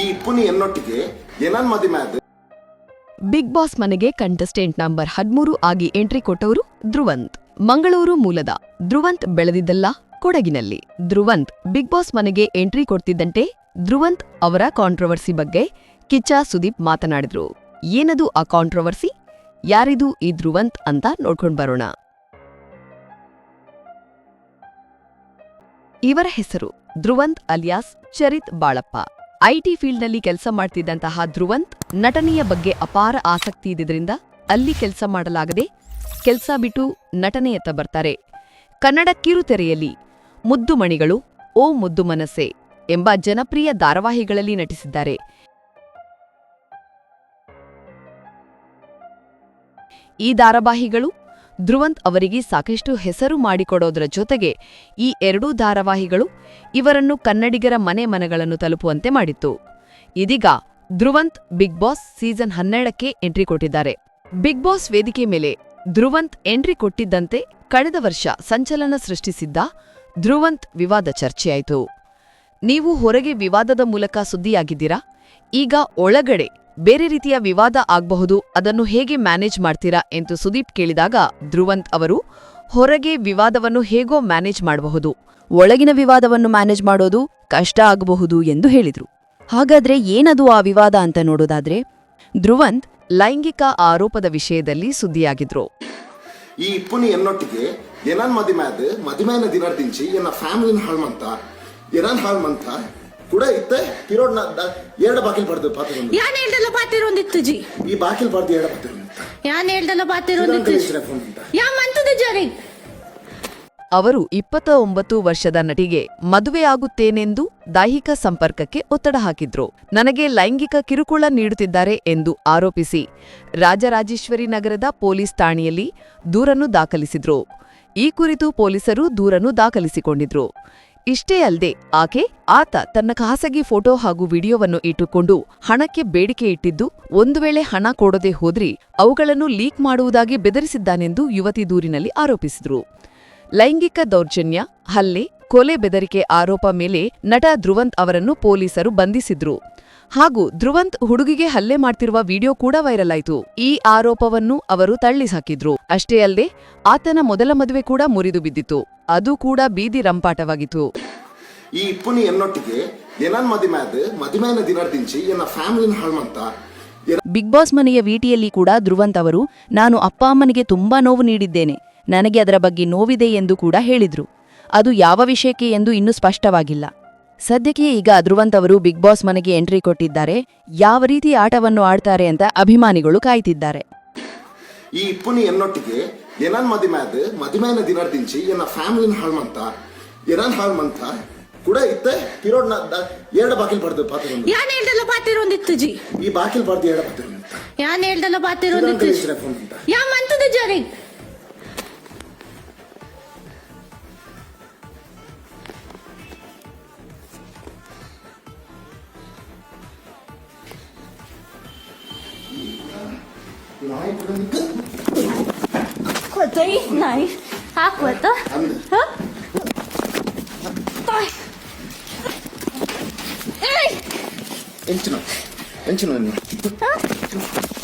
ಈ ಪುನಿ ಏನನ್ ಬಿಗ್ ಬಾಸ್ ಮನೆಗೆ ಕಂಟೆಸ್ಟೆಂಟ್ ನಂಬರ್ ಹದಿಮೂರು ಆಗಿ ಎಂಟ್ರಿ ಕೊಟ್ಟವರು ಧ್ರುವಂತ್. ಮಂಗಳೂರು ಮೂಲದ ಧ್ರುವಂತ್ ಬೆಳೆದಿದ್ದಲ್ಲ ಕೊಡಗಿನಲ್ಲಿ. ಧ್ರುವಂತ್ ಬಿಗ್ ಬಾಸ್ ಮನೆಗೆ ಎಂಟ್ರಿ ಕೊಡ್ತಿದ್ದಂತೆ ಧ್ರುವಂತ್ ಅವರ ಕಾಂಟ್ರವರ್ಸಿ ಬಗ್ಗೆ ಕಿಚ್ಚ ಸುದೀಪ್ ಮಾತನಾಡಿದ್ರು. ಏನದು ಆ ಕಾಂಟ್ರವರ್ಸಿ ಯಾರಿದು ಈ ಧ್ರುವಂತ್ ಅಂತ ನೋಡ್ಕೊಂಡ್ ಬರೋಣ. ಇವರ ಹೆಸರು ಧ್ರುವಂತ್ ಅಲಿಯಾಸ್ ಚರಿತ್ ಬಾಳಪ್ಪ. ಐಟಿ ಫೀಲ್ಡ್ನಲ್ಲಿ ಕೆಲಸ ಮಾಡ್ತಿದ್ದಂತಹ ಧ್ರುವಂತ್ ನಟನೆಯ ಬಗ್ಗೆ ಅಪಾರ ಆಸಕ್ತಿ ಇದ್ದಿದ್ರಿಂದ ಅಲ್ಲಿ ಕೆಲಸ ಮಾಡಲಾಗದೆ ಕೆಲಸ ಬಿಟ್ಟು ನಟನೆಯತ್ತ ಬರ್ತಾರೆ. ಕನ್ನಡ ಕಿರುತೆರೆಯಲ್ಲಿ ಮುದ್ದು ಮಣಿಗಳು, ಓ ಮುದ್ದು ಮನಸ್ಸೆ ಎಂಬ ಜನಪ್ರಿಯ ಧಾರಾವಾಹಿಗಳಲ್ಲಿ ನಟಿಸಿದ್ದಾರೆ. ಈ ಧಾರಾವಾಹಿಗಳು ಧ್ರುವಂತ್ ಅವರಿಗೆ ಸಾಕಷ್ಟು ಹೆಸರು ಮಾಡಿಕೊಡೋದರ ಜೊತೆಗೆ ಈ ಎರಡೂ ಧಾರಾವಾಹಿಗಳು ಇವರನ್ನು ಕನ್ನಡಿಗರ ಮನೆ ಮನಗಳನ್ನು ತಲುಪುವಂತೆ ಮಾಡಿತ್ತು. ಇದೀಗ ಧ್ರುವಂತ್ ಬಿಗ್ ಬಾಸ್ ಸೀಸನ್ ಹನ್ನೆರಡಕ್ಕೆ ಎಂಟ್ರಿ ಕೊಟ್ಟಿದ್ದಾರೆ. ಬಿಗ್ ಬಾಸ್ ವೇದಿಕೆ ಮೇಲೆ ಧ್ರುವಂತ್ ಎಂಟ್ರಿ ಕೊಟ್ಟಿದ್ದಂತೆ ಕಳೆದ ವರ್ಷ ಸಂಚಲನ ಸೃಷ್ಟಿಸಿದ್ದ ಧ್ರುವಂತ್ ವಿವಾದ ಚರ್ಚೆಯಾಯಿತು. ನೀವು ಹೊರಗೆ ವಿವಾದದ ಮೂಲಕ ಸುದ್ದಿಯಾಗಿದ್ದೀರಾ? ಈಗ ಒಳಗಡೆ ಬೇರೆ ರೀತಿಯ ವಿವಾದ ಆಗಬಹುದು, ಅದನ್ನು ಹೇಗೆ ಮ್ಯಾನೇಜ್ ಮಾಡ್ತೀರಾ ಎಂದು ಸುದೀಪ್ ಕೇಳಿದಾಗ ಧ್ರುವಂತ್ ಅವರು, ಹೊರಗೆ ವಿವಾದವನ್ನು ಹೇಗೋ ಮ್ಯಾನೇಜ್ ಮಾಡಬಹುದು, ಒಳಗಿನ ವಿವಾದವನ್ನು ಮ್ಯಾನೇಜ್ ಮಾಡೋದು ಕಷ್ಟ ಆಗಬಹುದು ಎಂದು ಹೇಳಿದರು. ಹಾಗಾದ್ರೆ ಏನದು ಆ ವಿವಾದ ಅಂತ ನೋಡೋದಾದ್ರೆ, ಧ್ರುವಂತ್ ಲೈಂಗಿಕ ಆರೋಪದ ವಿಷಯದಲ್ಲಿ ಸುದ್ದಿಯಾಗಿದ್ರು. ಈ ಪುನಿ ಎನ್ನೊಟ್ಟಿಗೆ, ಏನನ್ ಅದು? ಮದಿಮೆನ ದಿನ ದಿಂಚಿ ಏನ ಫ್ಯಾಮಿಲಿನ ಹಾಳ್ಮಂತ? ಏನನ್ ಹಾಳ್ಮಂತ? ಕೂಡ ಇತ್ತೆ. ಪಿರೋಡ್ನ ಎರಡು ಬಾಕಿಲ್ ಬರ್ದು ಪಾತ್ರ ಯಾನ್ ಹೇಳ್ದಲ್ಲ ಪಾತಿರೊಂದಿತ್ತು ಜಿ? ಈ ಬಾಕಿಲ್ ಬರ್ದು ಎರಡು ಪಾತ್ರ ಯಾನ್ ಹೇಳ್ದಲ್ಲ ಪಾತಿರೊಂದಿತ್ತು ಯಾ ಮಂತದ ಜರಿ? ಅವರು ಇಪ್ಪತ್ತ ಒಂಬತ್ತು ವರ್ಷದ ನಟಿಗೆ ಮದುವೆಯಾಗುತ್ತೇನೆಂದು ದೈಹಿಕ ಸಂಪರ್ಕಕ್ಕೆ ಒತ್ತಡ ಹಾಕಿದ್ರು. ನನಗೆ ಲೈಂಗಿಕ ಕಿರುಕುಳ ನೀಡುತ್ತಿದ್ದಾರೆ ಎಂದು ಆರೋಪಿಸಿ ರಾಜರಾಜೇಶ್ವರಿ ನಗರದ ಪೊಲೀಸ್ ಠಾಣೆಯಲ್ಲಿ ದೂರನ್ನು ದಾಖಲಿಸಿದ್ರು. ಈ ಕುರಿತು ಪೊಲೀಸರು ದೂರನ್ನು ದಾಖಲಿಸಿಕೊಂಡಿದ್ರು. ಇಷ್ಟೇ ಅಲ್ಲದೆ ಆಕೆ, ಆತ ತನ್ನ ಖಾಸಗಿ ಫೋಟೋ ಹಾಗೂ ವಿಡಿಯೋವನ್ನು ಇಟ್ಟುಕೊಂಡು ಹಣಕ್ಕೆ ಬೇಡಿಕೆ ಇಟ್ಟಿದ್ದು, ಒಂದು ವೇಳೆ ಹಣ ಕೊಡದೆ ಹೋದ್ರಿ ಅವುಗಳನ್ನು ಲೀಕ್ ಮಾಡುವುದಾಗಿ ಬೆದರಿಸಿದ್ದಾನೆಂದು ಯುವತಿ ದೂರಿನಲ್ಲಿ ಆರೋಪಿಸಿದ್ರು. ಲೈಂಗಿಕ ದೌರ್ಜನ್ಯ, ಹಲ್ಲೆ, ಕೊಲೆ ಬೆದರಿಕೆ ಆರೋಪ ಮೇಲೆ ನಟ ಧ್ರುವಂತ್ ಅವರನ್ನು ಪೊಲೀಸರು ಬಂಧಿಸಿದ್ರು. ಹಾಗೂ ಧ್ರುವಂತ್ ಹುಡುಗಿಗೆ ಹಲ್ಲೆ ಮಾಡ್ತಿರುವ ವಿಡಿಯೋ ಕೂಡ ವೈರಲ್ ಆಯಿತು. ಈ ಆರೋಪವನ್ನು ಅವರು ತಳ್ಳಿಸಾಕಿದ್ರು ಅಷ್ಟೇ ಅಲ್ಲದೆ ಆತನ ಮೊದಲ ಮದುವೆ ಕೂಡ ಮುರಿದು ಬಿದ್ದಿತ್ತು. ಅದು ಕೂಡ ಬೀದಿ ರಂಪಾಟವಾಗಿತ್ತು. ಈ ಇಪ್ಪುನಿ ಎನ್ನೊಟ್ಟಿಗೆ ಏನನ್ ಮದಿಮೆ ಅದು ಮದಿಮೆನ ದಿನ ದಿಂಚಿ ಎನ್ನ ಫ್ಯಾಮಿಲಿನ ಹಾಳ್ಮಂತ ಬಿಗ್ ಬಾಸ್ ಮನೆಯ ವಿಟಿಯಲ್ಲಿ ಕೂಡ ಧ್ರುವಂತ್ ಅವರು ನಾನು ಅಪ್ಪ ಅಮ್ಮನಿಗೆ ತುಂಬಾ ನೋವು ನೀಡಿದ್ದೇನೆ. ನನಗೆ ಅದರ ಬಗ್ಗೆ ನೋವಿದೆ ಎಂದು ಕೂಡ ಹೇಳಿದ್ರು. ಅದು ಯಾವ ವಿಷಯಕ್ಕೆ ಎಂದು ಇನ್ನೂ ಸ್ಪಷ್ಟವಾಗಿಲ್ಲ. ಸದ್ಯಕ್ಕೆ ಈಗ ಧ್ರುವಂತ್ ಅವರು ಬಿಗ್ ಬಾಸ್ ಮನೆಗೆ ಎಂಟ್ರಿ ಕೊಟ್ಟಿದ್ದಾರೆ. ಯಾವ ರೀತಿ ಆಟವನ್ನು ಆಡ್ತಾರೆ ಅಂತ ಅಭಿಮಾನಿಗಳು ಕಾಯ್ತಿದ್ದಾರೆ. ಈ ಇಪ್ಪುನಿ ಎನ್ನೊಟ್ಟಿಗೆ ಏನನ್ ಮದಿಮೆ ಅದು ಮದಿಮೆನ ದಿನ ದಿಂಚಿ ಎನ್ನ ಫ್ಯಾಮಿಲಿನ ಹಾಳ್ಮಂತ ಏನನ್ ಹಾಳ್ಮಂತ ಕೂಡ ಇತ್ತೆ? ಪಿರೋಡ್ನ ಎರಡು ಬಾಕಿಲ್ ಬರ್ದು ಪಾತ್ರ ಯಾನ್ ಹೇಳ್ದಲ್ಲ ಪಾತಿರೊಂದಿತ್ತು ಜಿ? ಈ ಬಾಕಿಲ್ ಬರ್ದು ಎರಡು ಪಾತ್ರ ಯಾನ್ ಹೇಳ್ದಲ್ಲ ಅಂತ. ಯಾ ಮಂತದ ಜರಿ? Corta aí, não. Ah, corta. Entra, entra, entra.